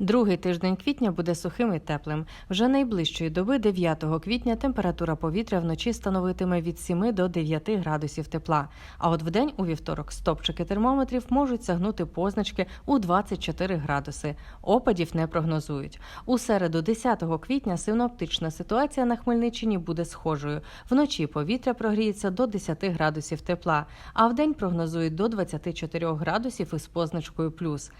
Другий тиждень квітня буде сухим і теплим. Вже найближчої доби, 9 квітня, температура повітря вночі становитиме від 7 до 9 градусів тепла. А от вдень у вівторок стопчики термометрів можуть сягнути позначки у 24 градуси. Опадів не прогнозують. У середу, 10 квітня, синоптична ситуація на Хмельниччині буде схожою. Вночі повітря прогріється до 10 градусів тепла, а вдень прогнозують до 24 градусів із позначкою плюс.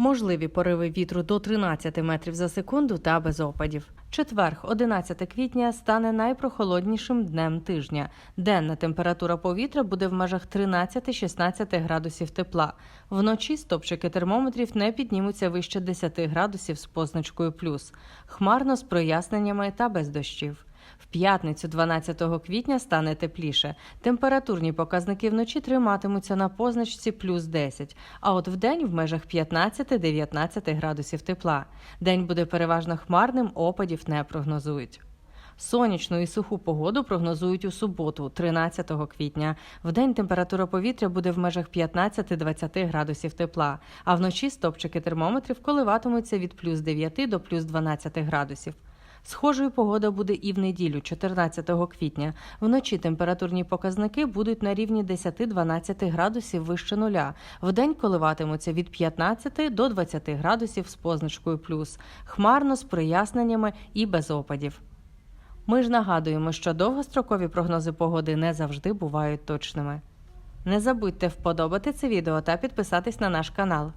Можливі пориви вітру до 13 метрів за секунду та без опадів. Четверг, 11 квітня, стане найпрохолоднішим днем тижня. Денна температура повітря буде в межах 13-16 градусів тепла. Вночі стопчики термометрів не піднімуться вище 10 градусів з позначкою плюс. Хмарно з проясненнями та без дощів. В п'ятницю, 12 квітня, стане тепліше. Температурні показники вночі триматимуться на позначці плюс 10, а от вдень в межах 15-19 градусів тепла. День буде переважно хмарним, опадів не прогнозують. Сонячну і суху погоду прогнозують у суботу, 13 квітня. Вдень температура повітря буде в межах 15-20 градусів тепла, а вночі стопчики термометрів коливатимуться від плюс 9 до плюс 12 градусів. Схожою погода буде і в неділю, 14 квітня. Вночі температурні показники будуть на рівні 10-12 градусів вище нуля. Вдень коливатимуться від 15 до 20 градусів з позначкою плюс. Хмарно з проясненнями і без опадів. Ми ж нагадуємо, що довгострокові прогнози погоди не завжди бувають точними. Не забудьте вподобати це відео та підписатись на наш канал.